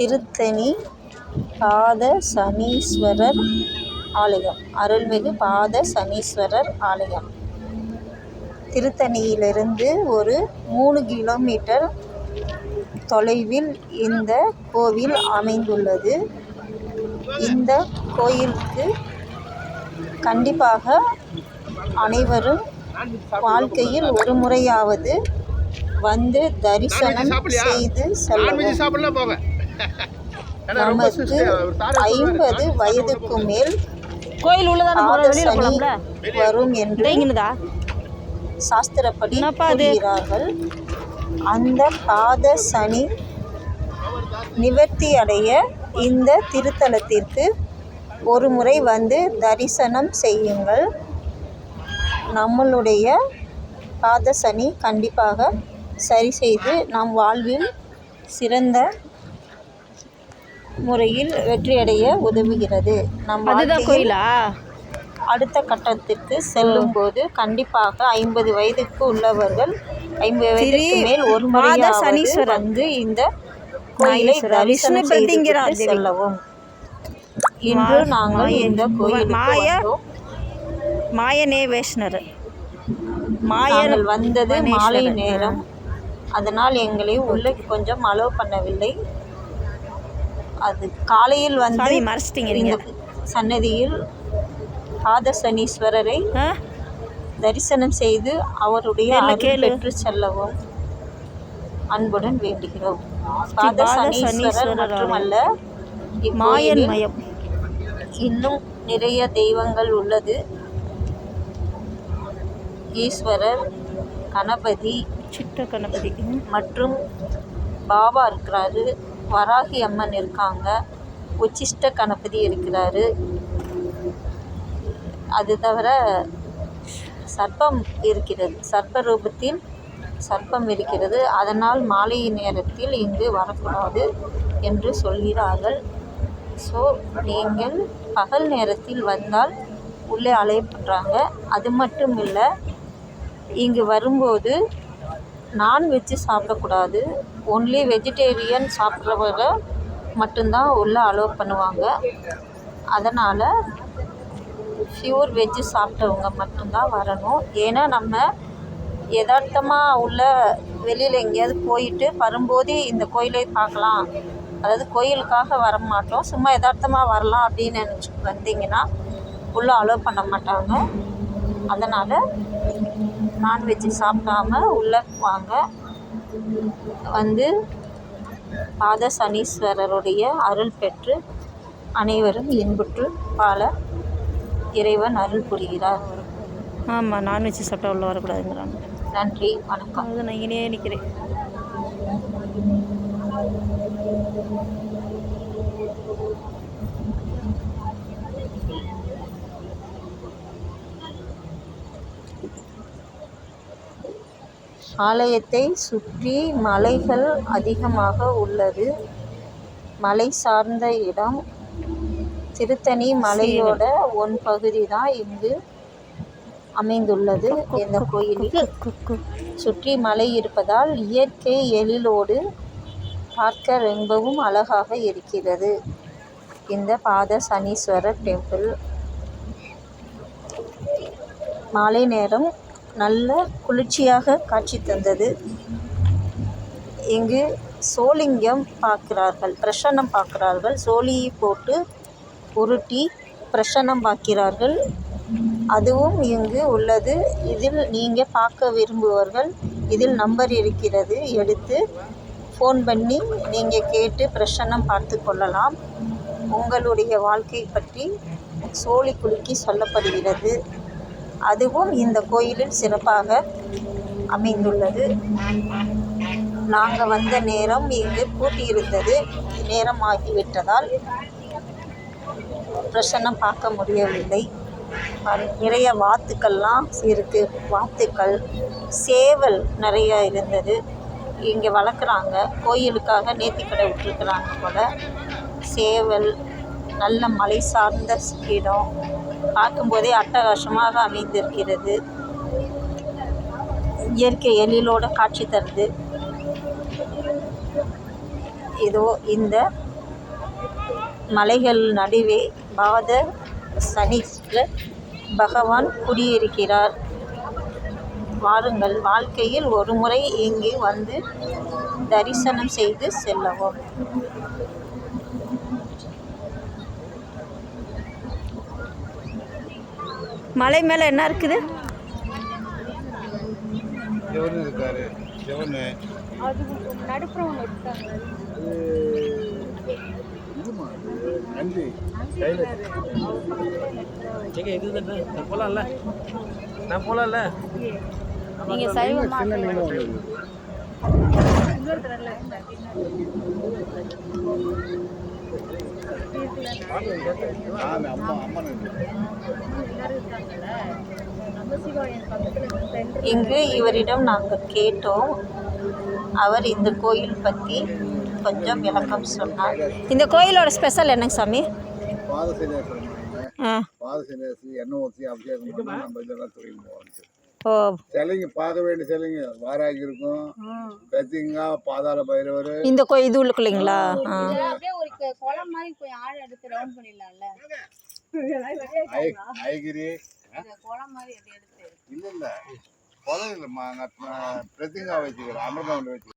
திருத்தணி பாத சனீஸ்வரர் ஆலயம். அருள்மிகு பாத சனீஸ்வரர் ஆலயம். திருத்தணியிலிருந்து ஒரு மூணு கிலோமீட்டர் தொலைவில் இந்த கோவில் அமைந்துள்ளது. இந்த கோயிலுக்கு கண்டிப்பாக அனைவரும் வாழ்க்கையில் ஒரு முறையாவது வந்து தரிசனம் செய்து செல்லவும். நமக்கு ஐம்பது வயதுக்கு மேல் கோயில் உள்ளதான வெளியில போலாம்ல? வரும் என்று சாஸ்திரப்படி? கூறுகிறார்கள். அந்த பாத சனி நிவர்த்தி அடைய இந்த திருத்தலத்திற்கு ஒரு முறை வந்து தரிசனம் செய்யுங்கள். நம்மளுடைய பாத சனி கண்டிப்பாக சரி செய்து நம் வாழ்வில் சிறந்த முறையில் வெற்றியடைய உதவுகிறது நம் அதுதான் கோயிலா அடுத்த கட்டத்திற்கு செல்லும்போது கண்டிப்பாக ஐம்பது வயதுக்கு உள்ளவர்கள் ஐம்பது வயதுக்கு மேல் ஒரு மாத சனீஸ்வரர். வந்து இந்த கோயிலை. தரிசனம் தேவி. செல்லவும் இன்று நாங்கள் இந்த கோயிலுக்கு மாய மாயனே வேஷ்ணர் மாயர் நாங்கள் வந்தது மாலை. நேரம் அதனால் எங்களை உள்ளே கொஞ்சம் அலோவ் பண்ணவில்லை அது காலையில் வந்து மறைச்சிட்டீங்க இந்த சன்னதியில் பாத சனீஸ்வரரை? தரிசனம் செய்து அவருடைய அருள். பெற்று செல்லவும் அன்புடன் வேண்டுகிறோம். பாத சனீஸ்வரர் மட்டுமல்ல மாயன் மயம். இன்னும் நிறைய தெய்வங்கள் உள்ளது. ஈஸ்வரர் கணபதி சிட்ட கணபதி. மற்றும் பாபா இருக்கிறாரு. வராகி அம்மன் இருக்காங்க. உச்சிஷ்ட கணபதி இருக்கிறாரு. அது தவிர சர்ப்பம் இருக்கிறது. சர்ப்ப ரூபத்தில் சர்ப்பம் இருக்கிறது. அதனால் மாலை நேரத்தில் இங்கு வரக்கூடாது என்று சொல்கிறார்கள். ஸோ நீங்கள் பகல் நேரத்தில் வந்தால் உள்ளே அலையப்படுறாங்க. அது மட்டும் இல்லை இங்கு வரும்போது நான்வெஜ்ஜு சாப்பிடக்கூடாது. ஒன்லி வெஜிடேரியன் சாப்பிட்றவங்க மட்டும்தான் உள்ளே அலோவ் பண்ணுவாங்க. அதனால் ப்யூர் வெஜ்ஜு சாப்பிட்டவங்க மட்டும்தான் வரணும். ஏன்னா நம்ம யதார்த்தமாக உள்ள வெளியில் எங்கேயாவது போயிட்டு வரும்போது இந்த கோயிலை பார்க்கலாம். அதாவது கோயிலுக்காக வர மாட்டோம். சும்மா யதார்த்தமாக வரலாம் அப்படின்னு நினச்சி வந்தீங்கன்னா உள்ளே அலோவ் பண்ண மாட்டாங்க. அதனால் நான்வெஜ்ஜு சாப்பிடாம உள்ளே வாங்க. வந்து பாத சனீஸ்வரருடைய அருள் பெற்று அனைவரும் இன்புற்று வாழ இறைவன் அருள் புரிகிறார். ஆமாம் நான்வெஜ் சாப்பிட்டா உள்ள வரக்கூடாதுங்கிறாங்க. நன்றி வணக்கம். அது நான் இங்கேயே நிற்கிறேன் ஆலயத்தை சுற்றி மலைகள் அதிகமாக உள்ளது. மலை சார்ந்த இடம் திருத்தணி மலையோட ஒன் பகுதி தான் இங்கு அமைந்துள்ளது. இந்த கோயிலில் சுற்றி மலை இருப்பதால் இயற்கை எழிலோடு பார்க்க ரொம்பவும் அழகாக இருக்கிறது. இந்த பாத சனீஸ்வரர் டெம்பிள். மாலை நேரம் நல்ல குளிர்ச்சியாக காட்சி தந்தது. இங்கு சோலிங்கம் பார்க்கிறார்கள் பிரசன்னம் பார்க்கிறார்கள். சோழியை போட்டு உருட்டி பிரசன்னம் பார்க்கிறார்கள். அதுவும் இங்கு உள்ளது. இதில் நீங்கள் பார்க்க விரும்புவர்கள் இதில் நம்பர் இருக்கிறது. எடுத்து ஃபோன் பண்ணி நீங்கள் கேட்டு பிரசன்னம் பார்த்து கொள்ளலாம். உங்களுடைய வாழ்க்கை பற்றி சோழி குலுக்கி சொல்லப்படுகிறது. அதுவும் இந்த கோயிலில் சிறப்பாக அமைந்துள்ளது. நாங்கள் வந்த நேரம் இங்கு பூட்டியிருந்தது. நேரம் ஆகிவிட்டதால் பிரசன்னம் பார்க்க முடியவில்லை. நிறைய வாத்துக்கள்லாம் இருக்குது வாத்துக்கள் சேவல் நிறைய இருந்தது. இங்கே வளர்க்குறாங்க. கோயிலுக்காக நேர்த்திக்கடை விட்டுருக்குறாங்க போல். சேவல் நல்ல மலை சார்ந்த இடம். பார்க்கும்போதே அட்டகாசமாக அமைந்திருக்கிறது. இயற்கை எழிலோட காட்சி தருது. இதோ இந்த மலைகள் நடுவே பாத சனீஸ்வரர் பகவான் குடியிருக்கிறார். வாருங்கள் வாழ்க்கையில் ஒரு முறை வந்து தரிசனம் செய்து செல்லவும். மலை மேலே என்ன இருக்குது? போலாம்ல? நான் போலாம்ல? நீங்கள் சைவமா. ஆமா, அம்மா அம்மன் இருக்கு. இங்கு இவரிடம் நாங்கள் கேட்டோம். அவர் இந்த கோயில் பற்றி கொஞ்சம் விளக்கம் சொன்னார். இந்த கோயிலோட ஸ்பெஷல் என்னங்க சாமி? எண்ணெய் ஊற்றி அபிஷேகம் பண்ணா நம்ம இதெல்லாம் தொழில் போகிறது ஓ. சிலைங்க பார்க்க வேண்டிய சிலைங்க. வாராகி இருக்கும். கத்திங்கா பாதாள பைரவர் இந்த கோ இது உள்ளுக்குள்ளீங்களா? ஆ. அப்படியே ஒரு க- குளம் மாதிரி போய் ஆழ எடுத்து ரவுண்ட் பண்ணிடலாம்ல. ஐகிரி. இல்ல இல்ல. குளம் இல்லைம்மா நான் பிரதிங்கா வச்சுக்கிறேன் அமிர்தம் வச்சுக்கிறேன்